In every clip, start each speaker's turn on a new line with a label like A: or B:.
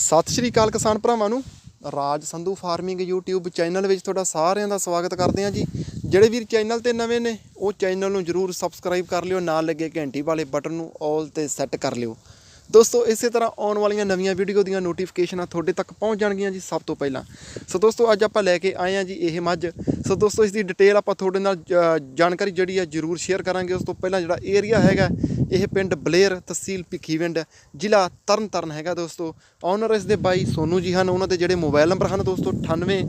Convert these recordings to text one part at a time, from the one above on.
A: ਸਤਿ ਸ਼੍ਰੀ ਅਕਾਲ ਕਿਸਾਨ ਭਰਾਵਾਂ ਨੂੰ। Raj Sandhu farming YouTube channel ਵਿੱਚ ਤੁਹਾਡਾ ਸਾਰਿਆਂ ਦਾ ਸਵਾਗਤ ਕਰਦੇ ਹਾਂ ਜੀ। ਜਿਹੜੇ ਵੀਰ ਚੈਨਲ ਤੇ ਨਵੇਂ ਨੇ, ਉਹ ਚੈਨਲ ਨੂੰ ਜਰੂਰ ਸਬਸਕ੍ਰਾਈਬ ਕਰ ਲਿਓ, ਨਾਲ ਲੱਗੇ ਘੰਟੀ ਵਾਲੇ ਬਟਨ ਨੂੰ ਆਲ ਤੇ ਸੈੱਟ ਕਰ ਲਿਓ। ਦੋਸਤੋ, ਇਸੇ ਤਰ੍ਹਾਂ ਆਉਣ ਵਾਲੀਆਂ ਨਵੀਆਂ ਵੀਡੀਓ ਦੀਆਂ ਨੋਟੀਫਿਕੇਸ਼ਨਾਂ ਤੁਹਾਡੇ ਤੱਕ ਪਹੁੰਚ ਜਾਣਗੀਆਂ ਜੀ ਸਭ ਤੋਂ ਪਹਿਲਾਂ। ਸੋ ਦੋਸਤੋ, ਅੱਜ ਆਪਾਂ ਲੈ ਕੇ ਆਏ ਹਾਂ ਜੀ ਇਹ ਮੱਝ। ਸੋ ਦੋਸਤੋ, ਇਸ ਦੀ ਡਿਟੇਲ ਆਪਾਂ ਤੁਹਾਡੇ ਨਾਲ ਜਾਣਕਾਰੀ ਜਿਹੜੀ ਆ ਜਰੂਰ ਸ਼ੇਅਰ ਕਰਾਂਗੇ। ਉਸ ਤੋਂ ਪਹਿਲਾਂ ਜਿਹੜਾ ਏਰੀਆ ਹੈਗਾ, ਇਹ ਪਿੰਡ ਬਲੇਰ ਤਹਿਸੀਲ ਭਿੱਖੀਵਿੰਡ ਜ਼ਿਲ੍ਹਾ ਤਰਨਤਾਰਨ ਹੈਗਾ ਦੋਸਤੋ। ਓਨਰ ਇਸ ਦੇ ਬਾਈ ਸੋਨੂ ਜੀ ਹਨ। ਉਹਨਾਂ ਦੇ ਜਿਹੜੇ ਮੋਬਾਈਲ ਨੰਬਰ ਹਨ ਦੋਸਤੋ 98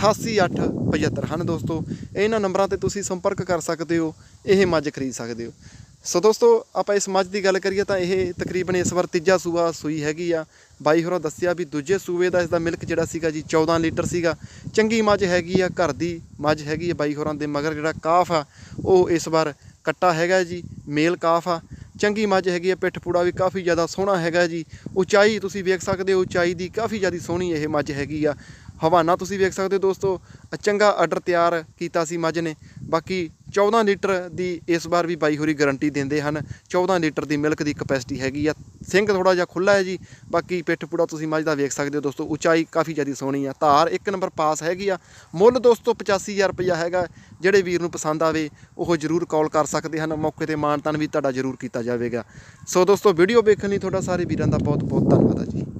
A: 886 ਹਨ ਦੋਸਤੋ। ਇਹਨਾਂ ਨੰਬਰਾਂ ਤੇ ਤੁਸੀਂ ਸੰਪਰਕ ਕਰ ਸਕਦੇ ਹੋ, ਇਹ ਮੱਝ ਖਰੀਦ ਸਕਦੇ ਹੋ। ਸੋ ਦੋਸਤੋ, ਆਪਾਂ ਇਸ ਮੱਝ ਦੀ ਗੱਲ ਕਰੀਏ ਤਾਂ ਇਹ ਤਕਰੀਬਨ ਇਸ ਵਾਰ ਤੀਜਾ ਸੂਆ ਸੂਈ ਹੈਗੀ ਆ। ਬਾਈ ਹੋਰਾਂ ਦੱਸਿਆ ਵੀ ਦੂਜੇ ਸੂਏ ਦਾ ਇਸ ਦਾ ਮਿਲਕ ਜਿਹੜਾ ਸੀਗਾ ਜੀ 14 ਲੀਟਰ ਸੀਗਾ। ਚੰਗੀ ਮੱਝ ਹੈਗੀ ਆ, ਘਰ ਦੀ ਮੱਝ ਹੈਗੀ ਆ ਬਾਈ ਹੋਰਾਂ ਦੇ, ਮਗਰ ਜਿਹੜਾ ਕਾਫ ਆ, ਉਹ ਇਸ ਵਾਰ ਕੱਟਾ ਹੈਗਾ ਜੀ ਮੇਲ ਕਾਫ ਆ। ਚੰਗੀ ਮੱਝ ਹੈਗੀ ਆ, ਪਿੱਠ ਪੂੜਾ ਵੀ ਕਾਫੀ ਜ਼ਿਆਦਾ ਸੋਹਣਾ ਹੈਗਾ ਜੀ। ਉਚਾਈ ਤੁਸੀਂ ਵੇਖ ਸਕਦੇ ਹੋ, ਉਚਾਈ ਦੀ ਕਾਫੀ ਜ਼ਿਆਦਾ ਸੋਹਣੀ ਇਹ ਮੱਝ ਹੈਗੀ ਆ। ਹਵਾਨਾ ਤੁਸੀਂ ਵੇਖ ਸਕਦੇ ਹੋ ਦੋਸਤੋ ਚੰਗਾ ਆਰਡਰ ਤਿਆਰ ਕੀਤਾ ਸੀ ਮੱਝ ਨੇ। ਬਾਕੀ 14 ਲੀਟਰ ਦੀ ਇਸ ਵਾਰ ਵੀ ਬਾਈ ਹੋਰੀ ਗਾਰੰਟੀ ਦਿੰਦੇ ਹਨ। 14 ਲੀਟਰ ਦੀ ਮਿਲਕ ਦੀ ਕਪੈਸਿਟੀ ਹੈਗੀ ਆ। ਸਿੰਘ ਥੋੜਾ ਜਿਹਾ ਖੁੱਲਾ ਹੈ ਜੀ। ਬਾਕੀ ਪਿੱਠ ਪੂੜਾ ਤੁਸੀਂ ਮੱਝ ਦਾ ਵੇਖ ਸਕਦੇ ਹੋ ਦੋਸਤੋ, ਉਚਾਈ ਕਾਫੀ ਜ਼ਿਆਦਾ ਸੋਹਣੀ ਆ। ਧਾਰ ਇੱਕ ਨੰਬਰ ਪਾਸ ਹੈਗੀ ਆ। ਮੁੱਲ ਦੋਸਤੋ 85000 ਰੁਪਇਆ ਹੈਗਾ। ਜਿਹੜੇ ਵੀਰ ਨੂੰ ਪਸੰਦ ਆਵੇ, ਉਹ ਜਰੂਰ ਕਾਲ ਕਰ ਸਕਦੇ ਹਨ। ਮੌਕੇ ਤੇ ਮਾਨਤਾਨ ਵੀ ਤੁਹਾਡਾ ਜਰੂਰ ਕੀਤਾ ਜਾਵੇਗਾ। ਸੋ ਦੋਸਤੋ ਵੀਡੀਓ ਵੇਖਣ ਲਈ ਤੁਹਾਡਾ ਸਾਰੇ ਵੀਰਾਂ ਦਾ ਬਹੁਤ ਬਹੁਤ ਧੰਨਵਾਦ ਆ ਜੀ।